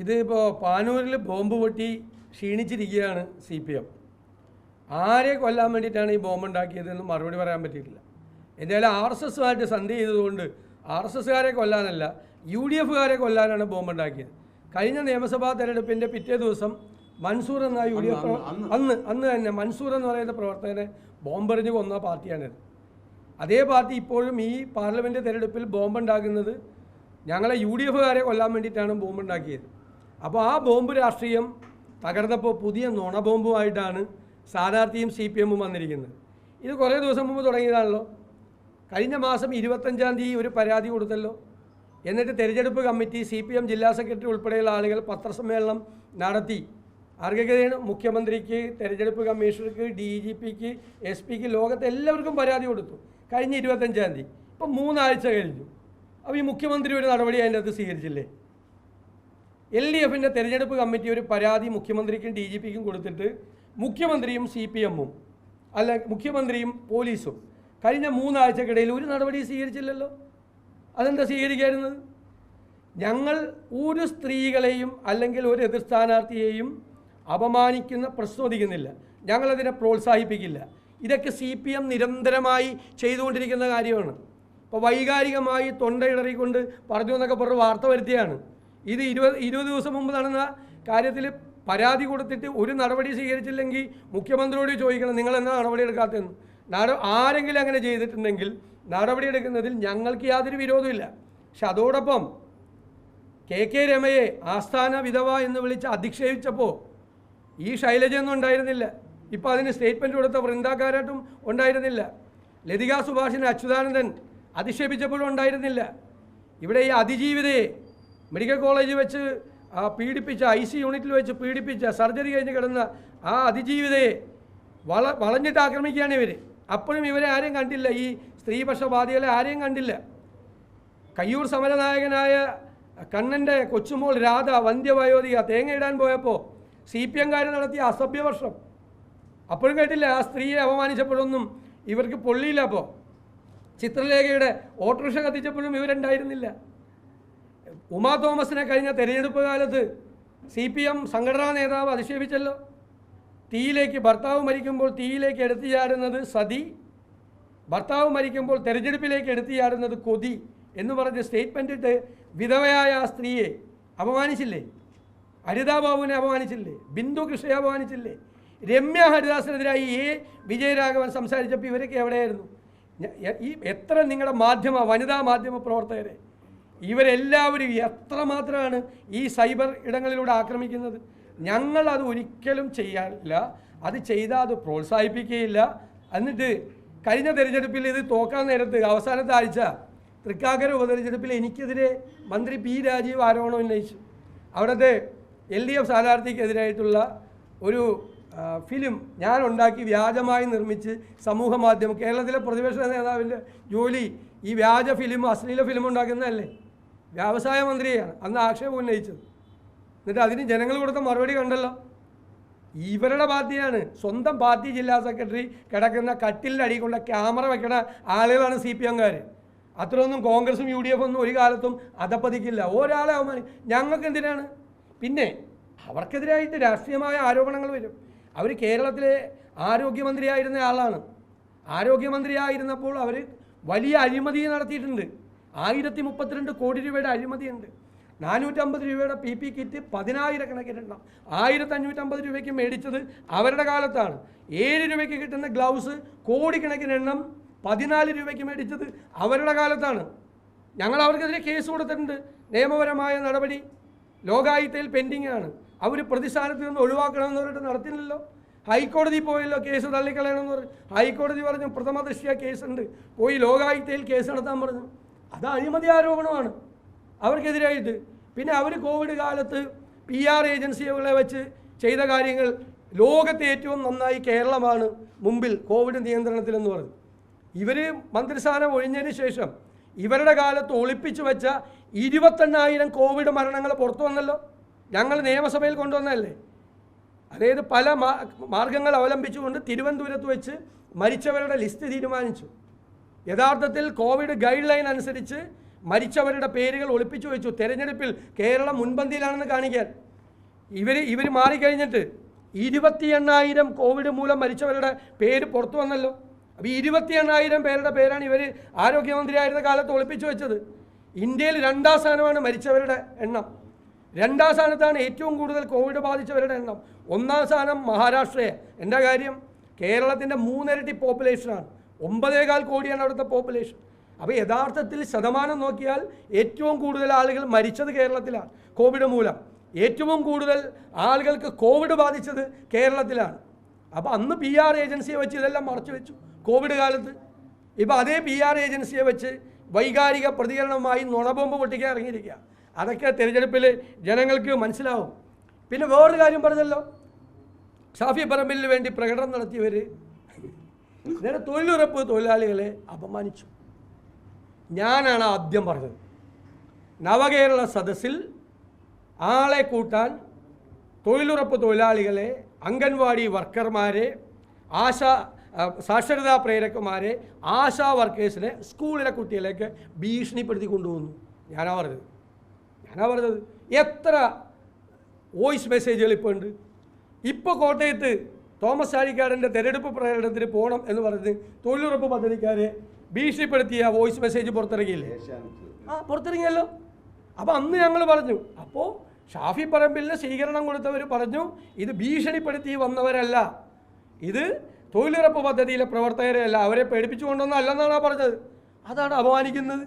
ഇതിപ്പോൾ പാനൂരിൽ ബോംബ് പൊട്ടി ക്ഷീണിച്ചിരിക്കുകയാണ് C P M. ആരെ കൊല്ലാൻ വേണ്ടിയിട്ടാണ് ഈ ബോംബ് ഉണ്ടാക്കിയതെന്ന് മറുപടി പറയാൻ പറ്റിയിട്ടില്ല. എന്തായാലും ആർ എസ് എസുമായിട്ട് സന്ധി ചെയ്തതുകൊണ്ട് ആർ എസ് എസ്സുകാരെ കൊല്ലാനല്ല യു ഡി എഫുകാരെ കൊല്ലാനാണ് ബോംബ് ഉണ്ടാക്കിയത് കഴിഞ്ഞ നിയമസഭാ തെരഞ്ഞെടുപ്പിന്റെ പിറ്റേ ദിവസം മൻസൂർ എന്ന യു ഡി എഫ് അന്ന് അന്ന്. തന്നെ മൻസൂർ എന്ന് പറയുന്ന പ്രവർത്തകനെ ബോംബെറിഞ്ഞ് കൊന്ന പാർട്ടിയാണിത്. അതേ പാർട്ടി ഇപ്പോഴും ഈ പാർലമെന്റ് തെരഞ്ഞെടുപ്പിൽ ബോംബുണ്ടാക്കുന്നത് ഞങ്ങളെ യു ഡി എഫുകാരെ കൊല്ലാൻ വേണ്ടിയിട്ടാണ് ബോംബുണ്ടാക്കിയത്. അപ്പോൾ ആ ബോംബ് രാഷ്ട്രീയം തകർന്നപ്പോൾ പുതിയ നുണ ബോംബുമായിട്ടാണ് സ്ഥാനാർത്ഥിയും സി പി എമ്മും വന്നിരിക്കുന്നത്. ഇത് കുറേ ദിവസം മുമ്പ് തുടങ്ങിയതാണല്ലോ. കഴിഞ്ഞ മാസം ഇരുപത്തഞ്ചാം തീയതി ഒരു പരാതി കൊടുത്തല്ലോ. എന്നിട്ട് തെരഞ്ഞെടുപ്പ് കമ്മിറ്റി സി പി എം ജില്ലാ സെക്രട്ടറി ഉൾപ്പെടെയുള്ള ആളുകൾ പത്രസമ്മേളനം നടത്തി. ആർക്കൊക്കെയാണ് മുഖ്യമന്ത്രിക്ക് തെരഞ്ഞെടുപ്പ് കമ്മീഷണർക്ക് ഡി ജി പിക്ക് എസ് പിക്ക് ലോകത്തെ എല്ലാവർക്കും പരാതി കൊടുത്തു. കഴിഞ്ഞ ഇരുപത്തഞ്ചാം തീയതി. ഇപ്പം മൂന്നാഴ്ച കഴിഞ്ഞു. അപ്പോൾ ഈ മുഖ്യമന്ത്രി ഒരു നടപടി അതിന്റെ അകത്ത് സ്വീകരിച്ചില്ലേ? എൽ ഡി എഫിന്റെ തെരഞ്ഞെടുപ്പ് കമ്മിറ്റി ഒരു പരാതി മുഖ്യമന്ത്രിക്കും ഡി ജി പിക്കും കൊടുത്തിട്ട് മുഖ്യമന്ത്രിയും സി പി എമ്മും അല്ല മുഖ്യമന്ത്രിയും പോലീസും കഴിഞ്ഞ മൂന്നാഴ്ചക്കിടയിൽ ഒരു നടപടി സ്വീകരിച്ചില്ലല്ലോ. അതെന്താ സ്വീകരിക്കായിരുന്നത്? ഞങ്ങൾ ഒരു സ്ത്രീകളെയും അല്ലെങ്കിൽ ഒരു എതിർ സ്ഥാനാർത്ഥിയെയും അപമാനിക്കുന്ന പ്രശ്നോദിക്കുന്നില്ല. ഞങ്ങളതിനെ പ്രോത്സാഹിപ്പിക്കില്ല. ഇതൊക്കെ സി പി എം നിരന്തരമായി ചെയ്തുകൊണ്ടിരിക്കുന്ന കാര്യമാണ്. ഇപ്പോൾ വൈകാരികമായി തൊണ്ടയിടറിക്കൊണ്ട് പറഞ്ഞു എന്നൊക്കെ പറഞ്ഞ് വാർത്ത വരുത്തിയാണ്. ഇത് ഇരുപത് ഇരുപത് ദിവസം മുമ്പ് നടന്ന കാര്യത്തിൽ പരാതി കൊടുത്തിട്ട് ഒരു നടപടി സ്വീകരിച്ചില്ലെങ്കിൽ മുഖ്യമന്ത്രിയോട് ചോദിക്കണം നിങ്ങൾ എന്താ നടപടി എടുക്കാത്തതെന്ന്? നട ആരെങ്കിലും അങ്ങനെ ചെയ്തിട്ടുണ്ടെങ്കിൽ നടപടി എടുക്കുന്നതിൽ ഞങ്ങൾക്ക് യാതൊരു വിരോധമില്ല. പക്ഷെ അതോടൊപ്പം കെ കെ രമയെ ആസ്ഥാന വിധവ എന്ന് വിളിച്ച് അധിക്ഷേപിച്ചപ്പോൾ ഈ ശൈലജയൊന്നും ഉണ്ടായിരുന്നില്ല. ഇപ്പോൾ അതിന് സ്റ്റേറ്റ്മെന്റ് കൊടുത്ത വൃന്ദാകാരാട്ടും ഉണ്ടായിരുന്നില്ല. ലതിക സുഭാഷിന് അച്യുതാനന്ദൻ അധിക്ഷേപിച്ചപ്പോഴും ഉണ്ടായിരുന്നില്ല. ഇവിടെ ഈ അതിജീവിതയെ മെഡിക്കൽ കോളേജ് വെച്ച് ആ പീഡിപ്പിച്ച ഐ സി യൂണിറ്റിൽ വെച്ച് പീഡിപ്പിച്ച സർജറി കഴിഞ്ഞ് കിടന്ന ആ അതിജീവിതയെ വള വളഞ്ഞിട്ട് ആക്രമിക്കുകയാണ് ഇവർ അപ്പോഴും ഇവരെ ആരും കണ്ടില്ല. ഈ സ്ത്രീപക്ഷവാദികളെ ആരെയും കണ്ടില്ല. കയ്യൂർ സമരനായകനായ കണ്ണന്റെ കൊച്ചുമോൾ രാധ വന്ധ്യവയോധിക തേങ്ങയിടാൻ പോയപ്പോൾ സി പി എംകാർ നടത്തിയ അസഭ്യവർഷം അപ്പോഴും കേട്ടില്ല ആ സ്ത്രീയെ അപമാനിച്ചപ്പോഴൊന്നും ഇവർക്ക് പൊള്ളിയില്ല അപ്പോൾ ചിത്രലേഖയുടെ ഓട്ടോറിക്ഷ കത്തിച്ചപ്പോഴും ഇവരുണ്ടായിരുന്നില്ല. ഉമാ തോമസിനെ കഴിഞ്ഞ തെരഞ്ഞെടുപ്പ് കാലത്ത് സി പി എം സംഘടനാ നേതാവ് അധിക്ഷേപിച്ചല്ലോ. തീയിലേക്ക് ഭർത്താവ് മരിക്കുമ്പോൾ തീയിലേക്ക് എടുത്തു ചാടുന്നത് സതി ഭർത്താവ് മരിക്കുമ്പോൾ തെരഞ്ഞെടുപ്പിലേക്ക് എടുത്തു ചാടുന്നത് കൊതി എന്ന് പറഞ്ഞ് സ്റ്റേറ്റ്മെന്റ് ഇട്ട് വിധവയായ ആ സ്ത്രീയെ അപമാനിച്ചില്ലേ? ഹരിതാ ബാബുവിനെ അപമാനിച്ചില്ലേ? ബിന്ദു കൃഷ്ണയെ അപമാനിച്ചില്ലേ? രമ്യ ഹരിദാസിനെതിരായി എ. വിജയരാഘവൻ സംസാരിച്ചപ്പോൾ ഇവരൊക്കെ എവിടെയായിരുന്നു? ഈ എത്ര നിങ്ങളുടെ മാധ്യമ വനിതാ മാധ്യമ പ്രവർത്തകരെ ഇവരെല്ലാവരും എത്രമാത്രമാണ് ഈ സൈബർ ഇടങ്ങളിലൂടെ ആക്രമിക്കുന്നത്? ഞങ്ങൾ അത് ഒരിക്കലും ചെയ്യാനില്ല അത് ചെയ്താൽ അത് പ്രോത്സാഹിപ്പിക്കുകയില്ല. എന്നിട്ട് കഴിഞ്ഞ തെരഞ്ഞെടുപ്പിൽ ഇത് തോക്കാൻ നേരത്ത് അവസാനത്തെ ആഴ്ച തൃക്കാക്കര ഉപതെരഞ്ഞെടുപ്പിൽ എനിക്കെതിരെ മന്ത്രി പി രാജീവ് ആരോപണം ഉന്നയിച്ചു. അവിടുത്തെ എൽ ഡി എഫ് സ്ഥാനാർത്ഥിക്കെതിരായിട്ടുള്ള ഒരു ഫിലിം ഞാൻ ഉണ്ടാക്കി വ്യാജമായി നിർമ്മിച്ച് സമൂഹ മാധ്യമം കേരളത്തിലെ പ്രതിപക്ഷ നേതാവിന്റെ ജോലി ഈ വ്യാജ ഫിലിം അശ്ലീല ഫിലിം ഉണ്ടാക്കുന്നതല്ലേ? വ്യവസായ മന്ത്രിയാണ്. അന്ന് ആക്ഷേപം ഉന്നയിച്ചത്. എന്നിട്ട് അതിന് ജനങ്ങൾ കൊടുത്ത മറുപടി കണ്ടല്ലോ. ഇവരുടെ പാർട്ടിയാണ്. സ്വന്തം പാർട്ടി ജില്ലാ സെക്രട്ടറി കിടക്കുന്ന കട്ടിലിന്റെ അടി കൊണ്ട ക്യാമറ വെക്കണ ആളുകളാണ് സി പി എംകാർ അത്രയൊന്നും കോൺഗ്രസും യു ഡി എഫ് ഒന്നും ഒരു കാലത്തും അതപ്പതിക്കില്ല ഒരാളെ അവമാനി ഞങ്ങൾക്ക് എന്തിനാണ്? പിന്നെ അവർക്കെതിരായിട്ട് രാഷ്ട്രീയമായ ആരോപണങ്ങൾ വരും. അവർ കേരളത്തിലെ ആരോഗ്യമന്ത്രിയായിരുന്ന ആളാണ്. ആരോഗ്യമന്ത്രിയായിരുന്നപ്പോൾ അവർ വലിയ അഴിമതി നടത്തിയിട്ടുണ്ട്. ആയിരത്തി മുപ്പത്തിരണ്ട് കോടി രൂപയുടെ അഴിമതിയുണ്ട്. നാനൂറ്റമ്പത് രൂപയുടെ പി പി കിറ്റ് പതിനായിരക്കണക്കിനുണ്ടാവും ആയിരത്തി അഞ്ഞൂറ്റമ്പത് രൂപയ്ക്ക് മേടിച്ചത് അവരുടെ കാലത്താണ്. ഏഴ് രൂപയ്ക്ക് കിട്ടുന്ന ഗ്ലൗസ് കോടിക്കണക്കിനെണ്ണം പതിനാല് രൂപയ്ക്ക് മേടിച്ചത് അവരുടെ കാലത്താണ്. ഞങ്ങൾ അവർക്കെതിരെ കേസ് കൊടുത്തിട്ടുണ്ട്. നിയമപരമായ നടപടി ലോകായുക്തയിൽ പെൻഡിങ് ആണ് അവർ പ്രതിസ്ഥാനത്ത് നിന്ന് ഒഴിവാക്കണമെന്ന് പറഞ്ഞിട്ട് നടത്തില്ലല്ലോ. ഹൈക്കോടതി പോയല്ലോ കേസ് തള്ളിക്കളയണമെന്ന് പറഞ്ഞു. ഹൈക്കോടതി പറഞ്ഞു പ്രഥമ ദൃഷ്ടിയ കേസുണ്ട്. പോയി ലോകായുക്തയിൽ കേസ് നടത്താൻ പറഞ്ഞു. അത് അഴിമതി ആരോപണമാണ്. അവർക്കെതിരായിട്ട് പിന്നെ അവർ കോവിഡ് കാലത്ത് പി ആർ ഏജൻസികളെ വെച്ച് ചെയ്ത കാര്യങ്ങൾ ലോകത്തെ ഏറ്റവും നന്നായി കേരളമാണ് മുമ്പിൽ കോവിഡ് നിയന്ത്രണത്തിലെന്ന് പറഞ്ഞു. ഇവർ മന്ത്രിസ്ഥാനം ഒഴിഞ്ഞതിന് ശേഷം ഇവരുടെ കാലത്ത് ഒളിപ്പിച്ചു വെച്ച ഇരുപത്തെണ്ണായിരം കോവിഡ് മരണങ്ങൾ പുറത്തു വന്നല്ലോ. ഞങ്ങൾ നിയമസഭയിൽ കൊണ്ടുവന്നതല്ലേ. അതായത് പല മാർഗങ്ങൾ അവലംബിച്ചുകൊണ്ട് തിരുവനന്തപുരത്ത് വെച്ച് മരിച്ചവരുടെ ലിസ്റ്റ് തീരുമാനിച്ചു. യഥാർത്ഥത്തിൽ കോവിഡ് ഗൈഡ് ലൈൻ അനുസരിച്ച് മരിച്ചവരുടെ പേരുകൾ ഒളിപ്പിച്ചു വെച്ചു. തെരഞ്ഞെടുപ്പിൽ കേരളം മുൻപന്തിയിലാണെന്ന് കാണിക്കാൻ. ഇവർ ഇവർ മാറിക്കഴിഞ്ഞിട്ട് ഇരുപത്തി എണ്ണായിരം കോവിഡ് മൂലം മരിച്ചവരുടെ പേര് പുറത്തു വന്നല്ലോ. അപ്പോൾ ഇരുപത്തി എണ്ണായിരം പേരുടെ പേരാണ് ഇവർ ആരോഗ്യമന്ത്രിയായിരുന്ന കാലത്ത് ഒളിപ്പിച്ചു വെച്ചത്. ഇന്ത്യയിൽ രണ്ടാം സ്ഥാനമാണ് മരിച്ചവരുടെ എണ്ണം. രണ്ടാം സ്ഥാനത്താണ് ഏറ്റവും കൂടുതൽ കോവിഡ് ബാധിച്ചവരുടെ എണ്ണം. ഒന്നാം സ്ഥാനം മഹാരാഷ്ട്രയെ എന്താ കാര്യം? കേരളത്തിന്റെ മൂന്നിരട്ടി പോപ്പുലേഷനാണ് ഒമ്പതേകാൽ കോടിയാണ് അവിടുത്തെ പോപ്പുലേഷൻ അപ്പോൾ യഥാർത്ഥത്തിൽ ശതമാനം നോക്കിയാൽ ഏറ്റവും കൂടുതൽ ആളുകൾ മരിച്ചത് കേരളത്തിലാണ് കോവിഡ് മൂലം. ഏറ്റവും കൂടുതൽ ആളുകൾക്ക് കോവിഡ് ബാധിച്ചത് കേരളത്തിലാണ്. അപ്പോൾ അന്ന് പി ആർ ഏജൻസിയെ വെച്ച് ഇതെല്ലാം മറച്ചു വെച്ചു കോവിഡ് കാലത്ത്. ഇപ്പോൾ അതേ പി ആർ ഏജൻസിയെ വെച്ച് വൈകാരിക പ്രതികരണമായി നുണബോംബ് പൊട്ടിക്കാൻ ഇറങ്ങിയിരിക്കുക അതൊക്കെ തിരഞ്ഞെടുപ്പിൽ ജനങ്ങൾക്ക് മനസ്സിലാവും. പിന്നെ വേറൊരു കാര്യം പറഞ്ഞല്ലോ. ഷാഫി പറമ്പിലിന് വേണ്ടി പ്രകടനം നടത്തിയവർ നേരെ തൊഴിലുറപ്പ് തൊഴിലാളികളെ അപമാനിച്ചു. ഞാനാണ് ആദ്യം പറഞ്ഞത്. നവകേരള സദസ്സിൽ ആളെ കൂട്ടാൻ തൊഴിലുറപ്പ് തൊഴിലാളികളെ അംഗൻവാടി വർക്കർമാരെ ആശ സാക്ഷരതാ പ്രേരകന്മാരെ ആശാ വർക്കേഴ്സിനെ സ്കൂളിലെ കുട്ടികളേക്ക് ഭീഷണിപ്പെടുത്തി കൊണ്ടുപോകുന്നു ഞാനാ പറഞ്ഞത്. ഞാനാ പറഞ്ഞത്. എത്ര വോയിസ് മെസ്സേജുകൾ ഇപ്പോൾ ഉണ്ട്? ഇപ്പോൾ കോട്ടയത്ത് തോമസ് ചാഴിക്കാടന്റെ തെരഞ്ഞെടുപ്പ് പ്രകടനത്തിന് പോകണം എന്ന് പറഞ്ഞ് തൊഴിലുറപ്പ് പദ്ധതിക്കാരെ ഭീഷണിപ്പെടുത്തിയ വോയിസ് മെസ്സേജ് പുറത്തിറങ്ങിയില്ലേ? ആ പുറത്തിറങ്ങിയല്ലോ. അപ്പോൾ അന്ന് ഞങ്ങൾ പറഞ്ഞു അപ്പോൾ ഷാഫി പറമ്പിലിന് സ്വീകരണം കൊടുത്തവർ പറഞ്ഞു ഇത് ഭീഷണിപ്പെടുത്തി വന്നവരല്ല. ഇത് തൊഴിലുറപ്പ് പദ്ധതിയിലെ പ്രവർത്തകരെയല്ല. അവരെ പേടിപ്പിച്ചു കൊണ്ടൊന്നും അല്ലെന്നാണ് പറഞ്ഞത്? അതാണ് അപമാനിക്കുന്നത്.